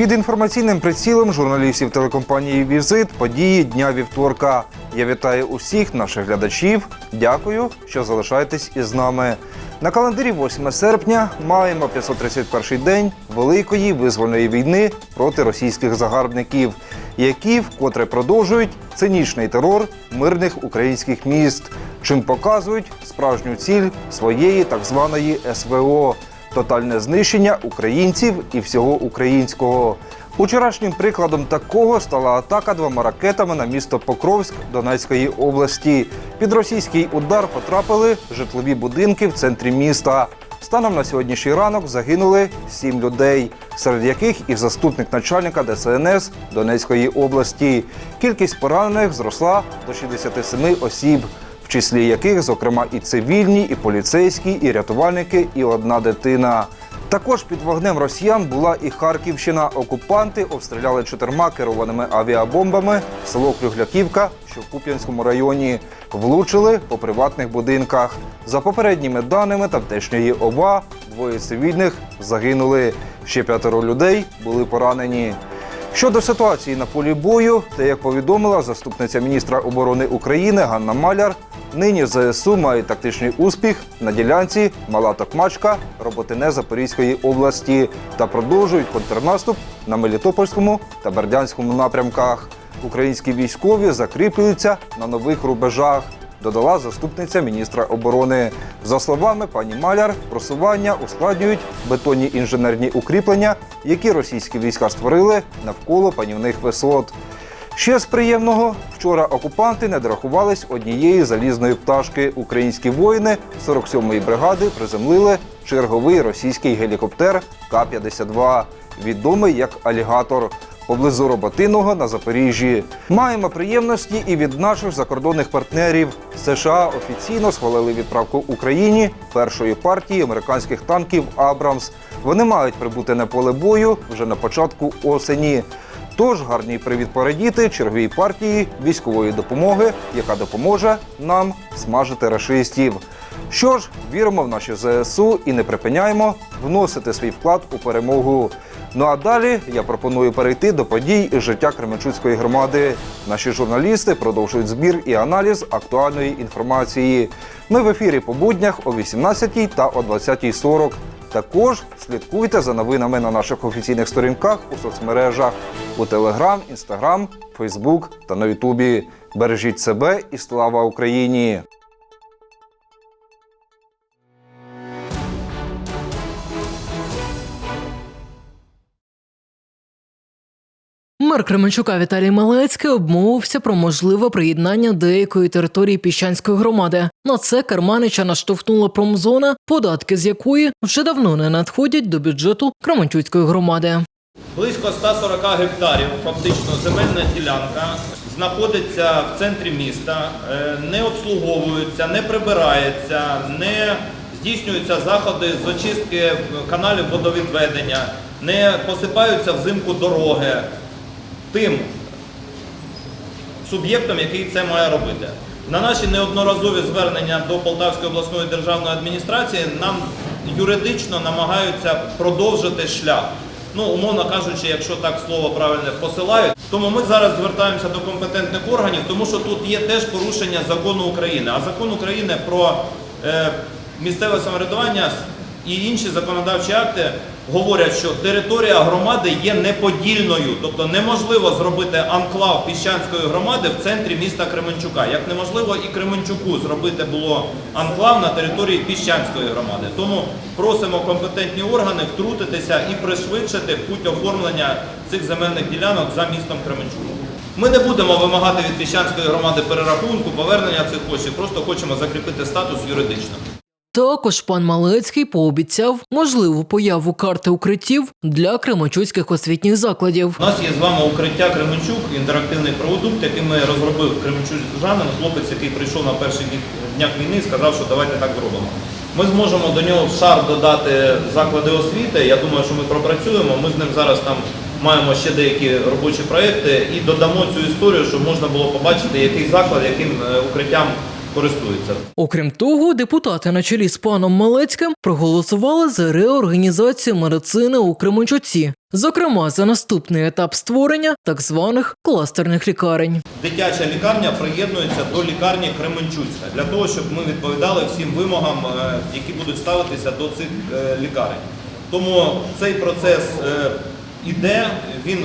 Під інформаційним прицілом журналістів телекомпанії Візит події дня вівторка. Я вітаю усіх наших глядачів. Дякую, що залишаєтесь із нами. На календарі 8 серпня маємо 531 день великої визвольної війни проти російських загарбників, які вкотре продовжують цинічний терор мирних українських міст, чим показують справжню ціль своєї так званої СВО тотальне знищення українців і всього українського. Учорашнім прикладом такого стала атака двома ракетами на місто Покровськ Донецької області. Під російський удар потрапили житлові будинки в центрі міста. Станом на сьогоднішній ранок загинули сім людей, серед яких і заступник начальника ДСНС Донецької області. Кількість поранених зросла до 67 осіб числі яких, зокрема, і цивільні, і поліцейські, і рятувальники, і одна дитина. Також під вогнем росіян була і Харківщина. Окупанти обстріляли чотирма керованими авіабомбами село Клюгляківка, що в Куп'янському районі, влучили по приватних будинках. За попередніми даними тамтешньої ОВА, двоє цивільних загинули. Ще п'ятеро людей були поранені. Щодо ситуації на полі бою, та як повідомила заступниця міністра оборони України Ганна Маляр, нині ЗСУ мають тактичний успіх на ділянці Мала Токмачка, Роботине Запорізької області та продовжують контрнаступ на Мелітопольському та Бердянському напрямках. Українські військові закріплюються на нових рубежах. Додала заступниця міністра оборони. За словами пані Маляр, просування ускладнюють бетонні інженерні укріплення, які російські війська створили навколо панівних висот. Ще з приємного вчора окупанти не дорахувались однієї залізної пташки. Українські воїни 47-ї бригади приземлили черговий російський гелікоптер К-52, відомий як алігатор поблизу Роботиного на Запоріжжі. Маємо приємності і від наших закордонних партнерів. США офіційно схвалили відправку Україні першої партії американських танків Абрамс. Вони мають прибути на поле бою вже на початку осені. Тож гарний привід порадіти черговій партії військової допомоги, яка допоможе нам смажити рашистів. Що ж, віримо в наші ЗСУ і не припиняємо вносити свій вклад у перемогу. Ну а далі я пропоную перейти до подій із життя Кременчуцької громади. Наші журналісти продовжують збір і аналіз актуальної інформації. Ми в ефірі по буднях о 18 та о 20.40. Також слідкуйте за новинами на наших офіційних сторінках у соцмережах у Телеграм, Інстаграм, Фейсбук та на Ютубі. Бережіть себе і слава Україні! Мер Кременчука Віталій Малецький обмовився про можливе приєднання деякої території піщанської громади. На це Керманича наштовхнула промзона, податки з якої вже давно не надходять до бюджету Кременчуцької громади. Близько 140 гектарів, фактично земельна ділянка, знаходиться в центрі міста, е, не обслуговуються, не прибирається, не здійснюються заходи з очистки каналів водовідведення, не посипаються взимку дороги тим суб'єктом, який це має робити. На наші неодноразові звернення до Полтавської обласної державної адміністрації нам юридично намагаються продовжити шлях. Ну, умовно кажучи, якщо так слово правильне посилають. Тому ми зараз звертаємося до компетентних органів, тому що тут є теж порушення закону України. А закон України про е, місцеве самоврядування і інші законодавчі акти говорять, що територія громади є неподільною, тобто неможливо зробити анклав піщанської громади в центрі міста Кременчука. Як неможливо і Кременчуку зробити було анклав на території піщанської громади. Тому просимо компетентні органи втрутитися і пришвидшити путь оформлення цих земельних ділянок за містом Кременчук. Ми не будемо вимагати від піщанської громади перерахунку, повернення цих коштів, просто хочемо закріпити статус юридично. Також пан Малецький пообіцяв можливу появу карти укриттів для кременчуцьких освітніх закладів. У нас є з вами укриття Кременчук, інтерактивний продукт, який ми розробив Кременчужанин, хлопець, який прийшов на перших днях війни і сказав, що давайте так зробимо. Ми зможемо до нього в шар додати заклади освіти. Я думаю, що ми пропрацюємо. Ми з ним зараз там маємо ще деякі робочі проекти і додамо цю історію, щоб можна було побачити, який заклад, яким е, укриттям користуються. Окрім того, депутати на чолі з паном Малецьким проголосували за реорганізацію медицини у Кременчуці, зокрема за наступний етап створення так званих кластерних лікарень. Дитяча лікарня приєднується до лікарні Кременчуцька для того, щоб ми відповідали всім вимогам, е, які будуть ставитися до цих е, лікарень. Тому цей процес е, іде, він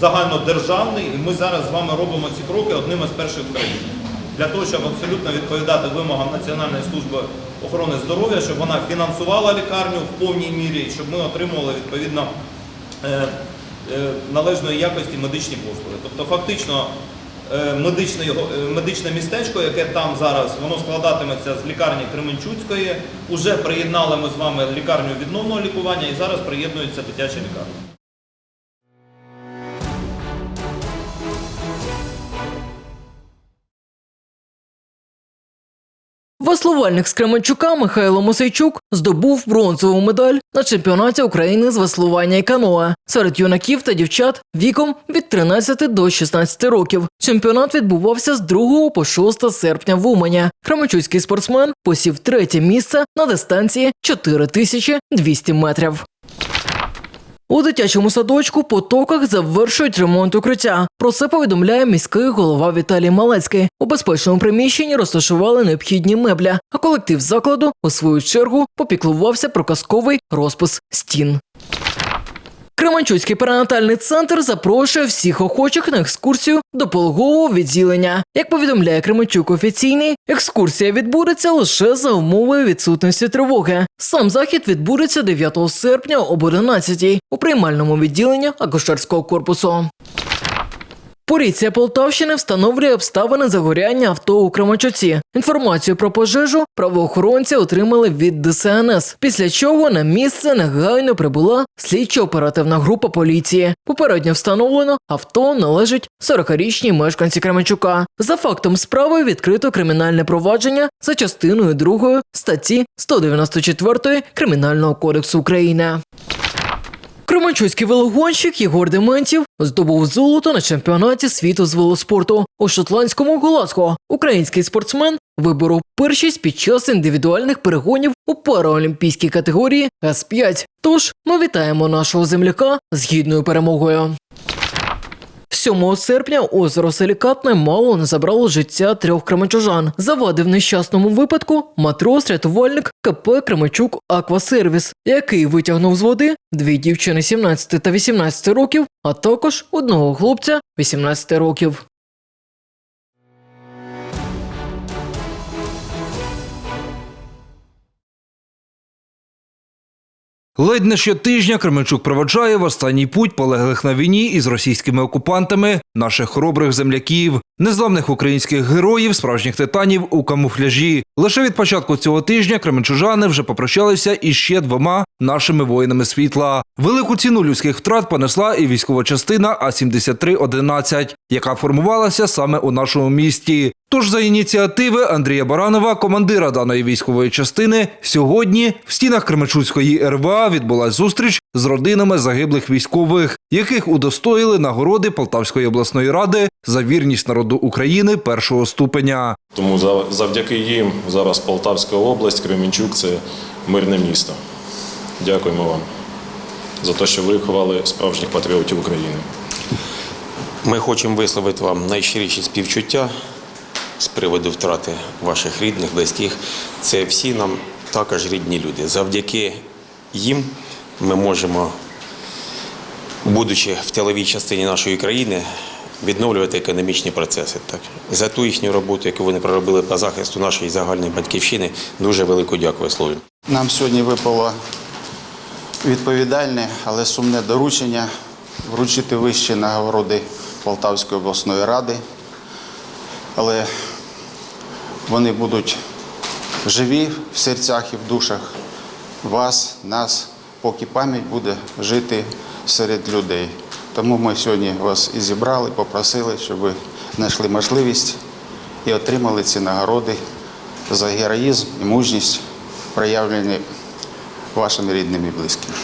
загальнодержавний, і ми зараз з вами робимо ці кроки одними з перших в країні. Для того, щоб абсолютно відповідати вимогам Національної служби охорони здоров'я, щоб вона фінансувала лікарню в повній мірі, щоб ми отримували відповідно е, е, належної якості медичні послуги. Тобто, фактично, е, медичне, містечко, яке там зараз, воно складатиметься з лікарні Кременчуцької. Уже приєднали ми з вами лікарню відновного лікування і зараз приєднується дитяча лікарня. Веслувальник з Кременчука Михайло Мосейчук здобув бронзову медаль на чемпіонаті України з веслування і каноа серед юнаків та дівчат віком від 13 до 16 років. Чемпіонат відбувався з 2 по 6 серпня в Умані. Кременчуцький спортсмен посів третє місце на дистанції 4200 метрів. У дитячому садочку потоках завершують ремонт укриття. Про це повідомляє міський голова Віталій Малецький. У безпечному приміщенні розташували необхідні меблі, а колектив закладу, у свою чергу, попіклувався про казковий розпис стін. Кременчуцький перинатальний центр запрошує всіх охочих на екскурсію до пологового відділення. Як повідомляє Кременчук офіційний, екскурсія відбудеться лише за умови відсутності тривоги. Сам захід відбудеться 9 серпня об 11 у приймальному відділенні акушерського корпусу. Поліція Полтавщини встановлює обставини загоряння авто у Кременчуці. Інформацію про пожежу правоохоронці отримали від ДСНС, після чого на місце негайно прибула слідчо-оперативна група поліції. Попередньо встановлено, авто належить 40-річній мешканці Кременчука. За фактом справи відкрито кримінальне провадження за частиною 2 статті 194 Кримінального кодексу України. Кременчуцький велогонщик Єгор Дементів здобув золото на чемпіонаті світу з велоспорту у шотландському Голландську. Український спортсмен виборов першість під час індивідуальних перегонів у параолімпійській категорії С5. Тож ми вітаємо нашого земляка з гідною перемогою. 7 серпня озеро Селікатне мало не забрало життя трьох кременчужан. Завадив нещасному випадку матрос-рятувальник КП Кременчук Аквасервіс, який витягнув з води дві дівчини 17 та 18 років, а також одного хлопця 18 років. Ледь не щотижня Кременчук проведжає в останній путь полеглих на війні із російськими окупантами наших хоробрих земляків, незламних українських героїв, справжніх титанів у камуфляжі. Лише від початку цього тижня кременчужани вже попрощалися із ще двома нашими воїнами світла. Велику ціну людських втрат понесла і військова частина А-7311, яка формувалася саме у нашому місті. Тож за ініціативи Андрія Баранова, командира даної військової частини, сьогодні в стінах Кременчуцької РВА відбулась зустріч з родинами загиблих військових, яких удостоїли нагороди Полтавської обласної ради за вірність народу України першого ступеня. Тому за- завдяки їм зараз Полтавська область, Кременчук це мирне місто. Дякуємо вам за те, що виховали справжніх патріотів України. Ми хочемо висловити вам найщиріші співчуття з приводу втрати ваших рідних, близьких. Це всі нам також рідні люди. Завдяки їм ми можемо, будучи в тиловій частині нашої країни, відновлювати економічні процеси. Так. За ту їхню роботу, яку вони проробили по захисту нашої загальної батьківщини, дуже велику дяку висловлюю. Нам сьогодні випало відповідальне, але сумне доручення вручити вищі нагороди Полтавської обласної ради. Але вони будуть живі в серцях і в душах вас, нас, поки пам'ять буде жити серед людей. Тому ми сьогодні вас і зібрали, попросили, щоб ви знайшли можливість і отримали ці нагороди за героїзм і мужність, проявлені вашими рідними і близькими.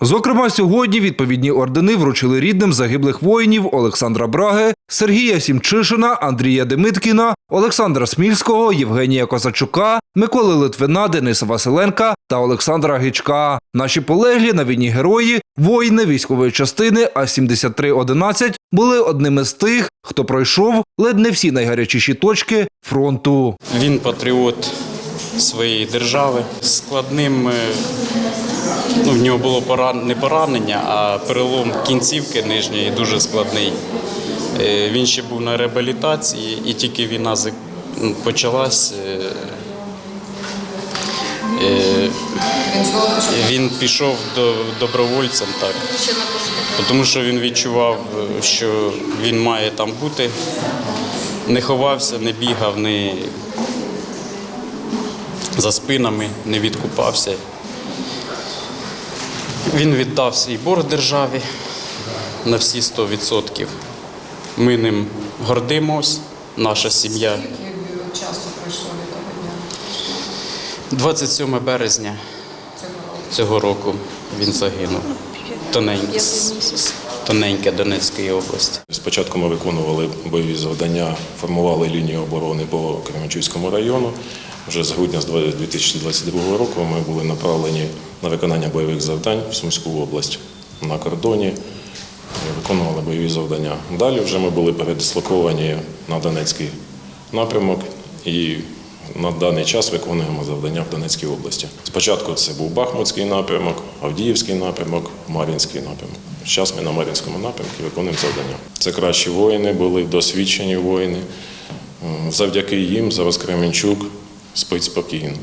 Зокрема, сьогодні відповідні ордени вручили рідним загиблих воїнів Олександра Браги, Сергія Сімчишина, Андрія Демиткіна, Олександра Смільського, Євгенія Козачука, Миколи Литвина, Дениса Василенка та Олександра Гічка. Наші полеглі на війні герої, воїни військової частини А-7311 були одними з тих, хто пройшов ледь не всі найгарячіші точки фронту. Він патріот своєї держави. Складним е, ну, в нього було поран- не поранення, а перелом кінцівки нижньої дуже складний. Е, Він ще був на реабілітації, і тільки війна ну, почалась. е, е, Він пішов до добровольцем, так. Тому що він відчував, що він має там бути. Не ховався, не бігав, не за спинами, не відкупався. Він віддав свій борг державі на всі 100%. Ми ним гордимось, наша сім'я. Скільки часу пройшло від того дня? 27 березня цього року він загинув. Тоненьке, тоненьке Донецької області. Спочатку ми виконували бойові завдання, формували лінію оборони по Кременчуцькому району. Вже з грудня 2022 року ми були направлені на виконання бойових завдань в Сумську область на кордоні. Виконували бойові завдання. Далі вже ми були передислоковані на Донецький напрямок і на даний час виконуємо завдання в Донецькій області. Спочатку це був Бахмутський напрямок, Авдіївський напрямок, Мар'їнський напрямок. Зараз ми на Мар'їнському напрямку виконуємо завдання. Це кращі воїни були, досвідчені воїни. Завдяки їм зараз Кременчук спить спокійно.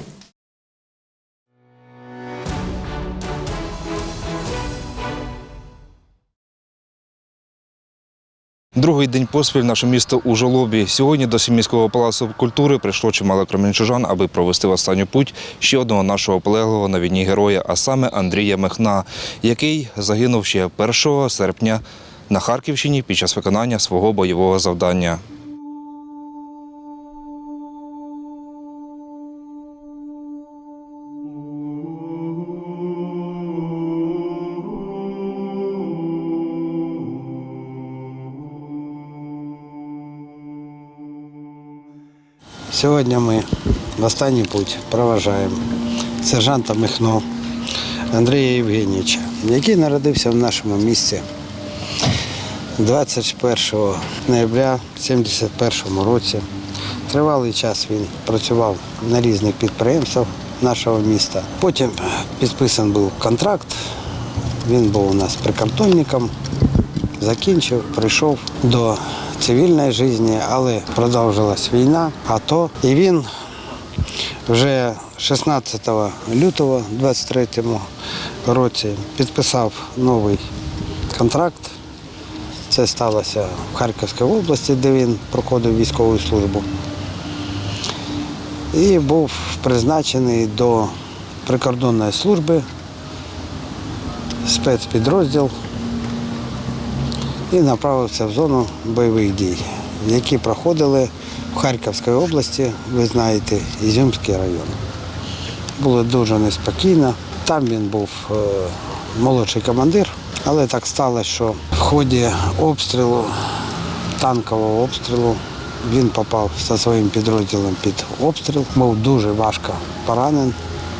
Другий день поспіль наше місто у жолобі. Сьогодні до Сімейського палацу культури прийшло чимало кременчужан, аби провести останню путь ще одного нашого полеглого на війні героя, а саме Андрія Мехна, який загинув ще 1 серпня на Харківщині під час виконання свого бойового завдання. Сьогодні ми в останній путь проважаємо сержанта Михно Андрія Євгенійовича, який народився в нашому місті 21 ноября 1971 році. Тривалий час він працював на різних підприємствах нашого міста. Потім підписан був контракт. Він був у нас прикартонником, закінчив, прийшов до цивільної житті, але продовжилась війна, АТО. І він вже 16 лютого 23 році підписав новий контракт. Це сталося в Харківській області, де він проходив військову службу. І був призначений до прикордонної служби спецпідрозділ і направився в зону бойових дій, які проходили в Харківській області, ви знаєте, Ізюмський район. Було дуже неспокійно. Там він був е, молодший командир, але так сталося, що в ході обстрілу, танкового обстрілу, він попав зі своїм підрозділом під обстріл, був дуже важко поранений.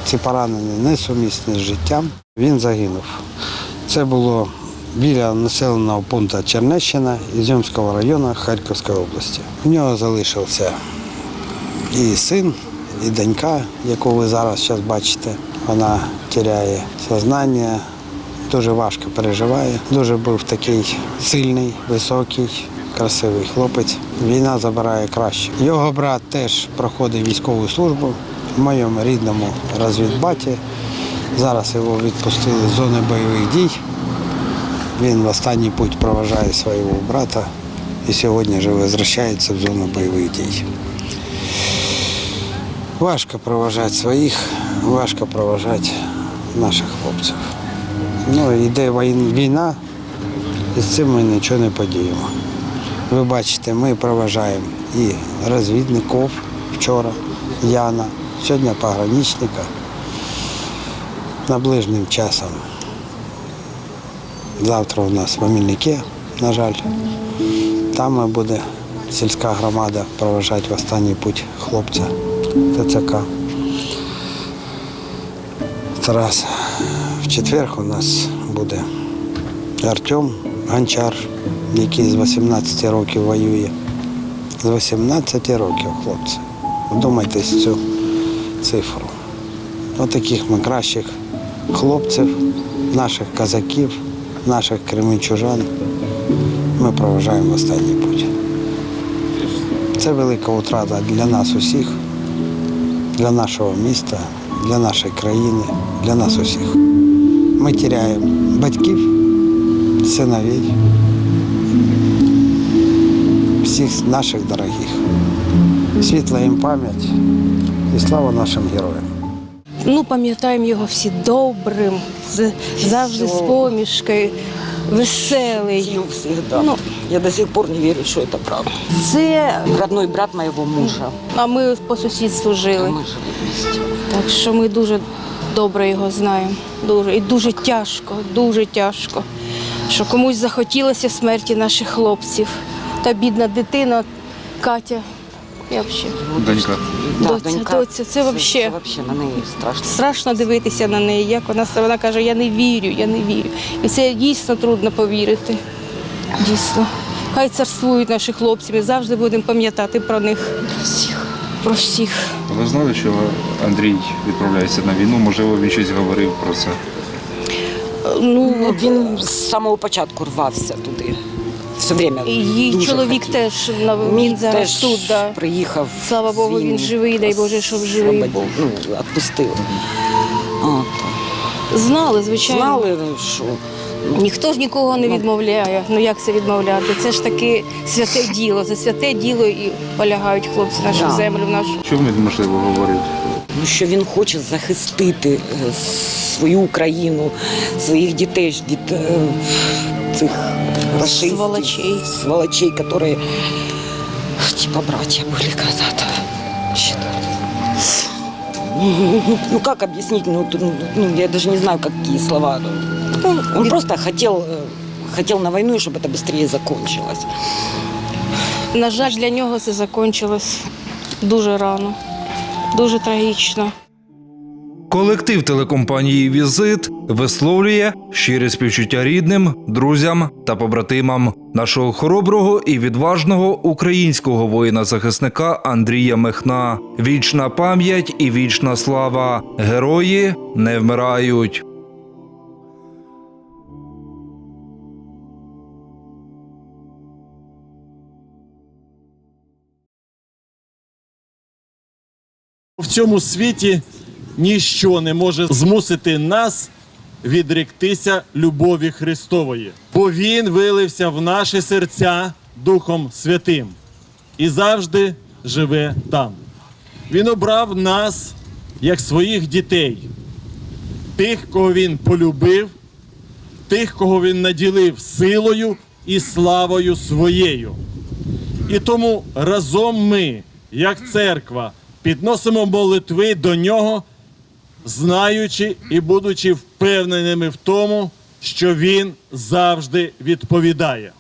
Ці поранення несумісні з життям. Він загинув. Це було біля населеного пункту Чернещина Ізюмського району Харківської області. У нього залишився і син, і донька, яку ви зараз зараз бачите. Вона тіряє сознання, дуже важко переживає. Дуже був такий сильний, високий, красивий хлопець. Війна забирає краще. Його брат теж проходить військову службу в моєму рідному розвідбаті. Зараз його відпустили з зони бойових дій. Він в останній путь проважає свого брата і сьогодні вже возвращається в зону бойових дій. Важко проважати своїх, важко проважати наших хлопців. Ну, йде війна, і з цим ми нічого не подіємо. Ви бачите, ми проважаємо і розвідників вчора, Яна, сьогодні пограничника. Наближним часом. Завтра у нас в Мамільнике, на жаль. Там буде сільська громада проважати в останній путь хлопця ТЦК. Зараз в четвер у нас буде Артем Гончар, який з 18 років воює. З 18 років, хлопці. Вдумайтесь цю цифру. Отаких ми кращих хлопців, наших козаків, наших кременчужан ми проважаємо останній путь. Це велика утрата для нас усіх, для нашого міста, для нашої країни, для нас усіх. Ми тіряємо батьків, синовей, всіх наших дорогих. Світла їм пам'ять і слава нашим героям. Ну, пам'ятаємо його всі добрим, завжди з помішкою, веселий. Ну. Я до сих пор не верю, что это правда. Це, Родной брат моего мужа. а ми по сусідству жили. Мы жили. Так що ми дуже добре його знаємо. Дуже. І дуже тяжко, дуже тяжко. Що комусь захотілося смерті наших хлопців. Та бідна дитина Катя. Я взагалі. Донька. Да, Доця, донька. доця, це вообще. вообще на неї страшно. Страшно дивитися на неї, як вона вона каже, я не вірю, я не вірю. І це дійсно трудно повірити. Дійсно. Хай царствують наші хлопці, ми завжди будемо пам'ятати про них. Про всіх. Про всіх. Ви знали, що Андрій відправляється на війну? Можливо, він щось говорив про це. Ну, Ну, він з самого початку рвався туди. Все время. її дуже чоловік хотів. теж на- він зараз теж тут. Да. приїхав. Слава Богу, він війни. живий, дай Боже, щоб живий Освободив, був. Ну, відпустив. От. Знали, звичайно. Знали, що Ніхто ж нікого не відмовляє. Ну як це відмовляти? Це ж таки святе діло. За святе діло і полягають хлопці нашу Да. землю, в нашу. Що він, можливо, говорив? Ну, що він хоче захистити е, свою Україну, своїх дітей е, цих расистів, Сволочей. сволочей, которые типа братья были когда-то. считали. Ну, ну, ну, как объяснить? Ну, тут, ну, я даже не знаю, какие слова. Ну, Он просто хотел, э, хотел на войну, и чтобы это быстрее закончилось. На жаль, для нього це закінчилось дуже рано, дуже трагічно. Колектив телекомпанії Візит висловлює щирі співчуття рідним, друзям та побратимам нашого хороброго і відважного українського воїна-захисника Андрія Мехна. Вічна пам'ять і вічна слава. Герої не вмирають. В цьому світі ніщо не може змусити нас відректися любові Христової, бо Він вилився в наші серця Духом Святим і завжди живе там. Він обрав нас як своїх дітей, тих, кого він полюбив, тих, кого він наділив силою і славою своєю. І тому разом ми, як церква, підносимо молитви до нього, знаючи і будучи впевненими в тому, що він завжди відповідає.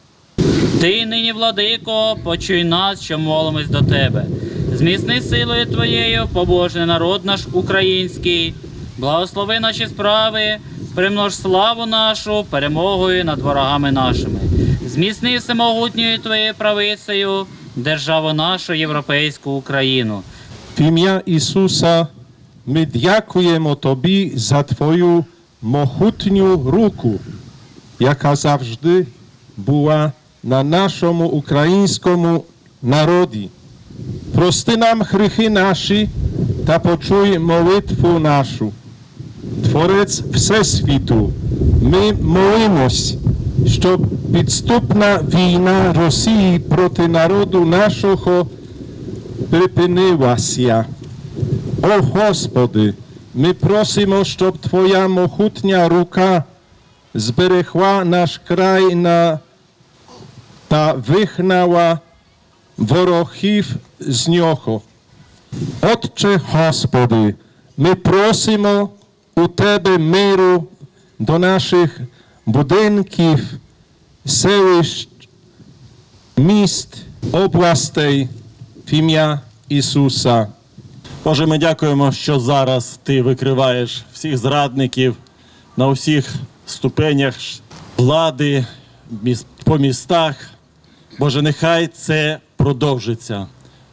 Ти нині, владико, почуй нас, що молимось до тебе. Зміцни силою твоєю, побожний народ наш український, благослови наші справи, примнож славу нашу перемогою над ворогами нашими. Зміцни всемогутньою твоєю правицею державу нашу європейську Україну. В ім'я Ісуса ми дякуємо Тобі за Твою могутню руку, яка завжди була на нашому українському народі. Прости нам гріхи наші та почуй молитву нашу. Творець Всесвіту, ми молимось, щоб підступна війна Росії проти народу нашого припинилася. О Господи, ми просимо, щоб Твоя могутня рука зберегла наш край на та вигнала ворогів з нього. Отче Господи, ми просимо у Тебе миру до наших будинків, селищ, міст областей в ім'я Ісуса. Боже, ми дякуємо, що зараз Ти викриваєш всіх зрадників на усіх ступенях влади, по містах. Боже, нехай це продовжиться,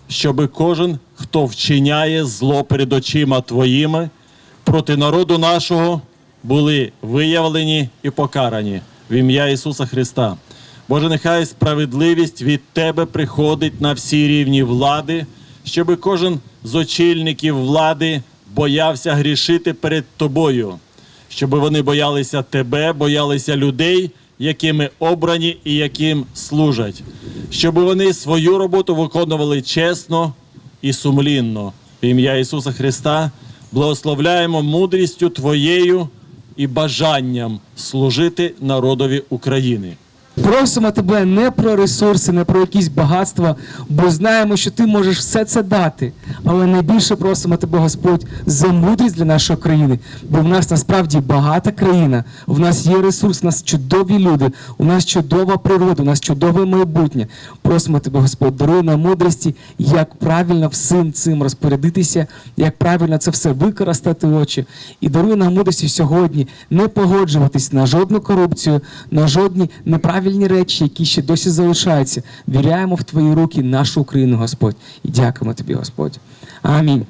щоб кожен, хто вчиняє зло перед очима Твоїми, проти народу нашого були виявлені і покарані в ім'я Ісуса Христа. Боже, нехай справедливість від Тебе приходить на всі рівні влади, щоб кожен з очільників влади боявся грішити перед Тобою, щоб вони боялися Тебе, боялися людей, якими обрані і яким служать, щоб вони свою роботу виконували чесно і сумлінно. В ім'я Ісуса Христа благословляємо мудрістю Твоєю і бажанням служити народові України. Просимо тебе не про ресурси, не про якісь багатства, бо знаємо, що ти можеш все це дати. Але найбільше просимо тебе, Господь, за мудрість для нашої країни. Бо в нас насправді багата країна, в нас є ресурс, у нас чудові люди, у нас чудова природа, у нас чудове майбутнє. Просимо тебе, Господь, даруй нам мудрості, як правильно всім цим розпорядитися, як правильно це все використати в очі. І даруй нам мудрості сьогодні не погоджуватись на жодну корупцію, на жодні неправильні речі, які ще досі залишаються. Віряємо в твої руки нашу Україну, Господь, і дякуємо тобі, Господь. Амінь.